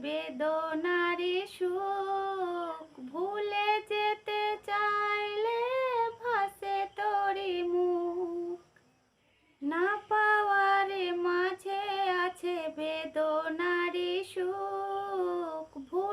বেদনারি সুখ ভুলে যেতে চাইলে ভাসে তোরি মুখ। না পাওয়ারে মাঝে আছে বেদনারি সুখ ভুলে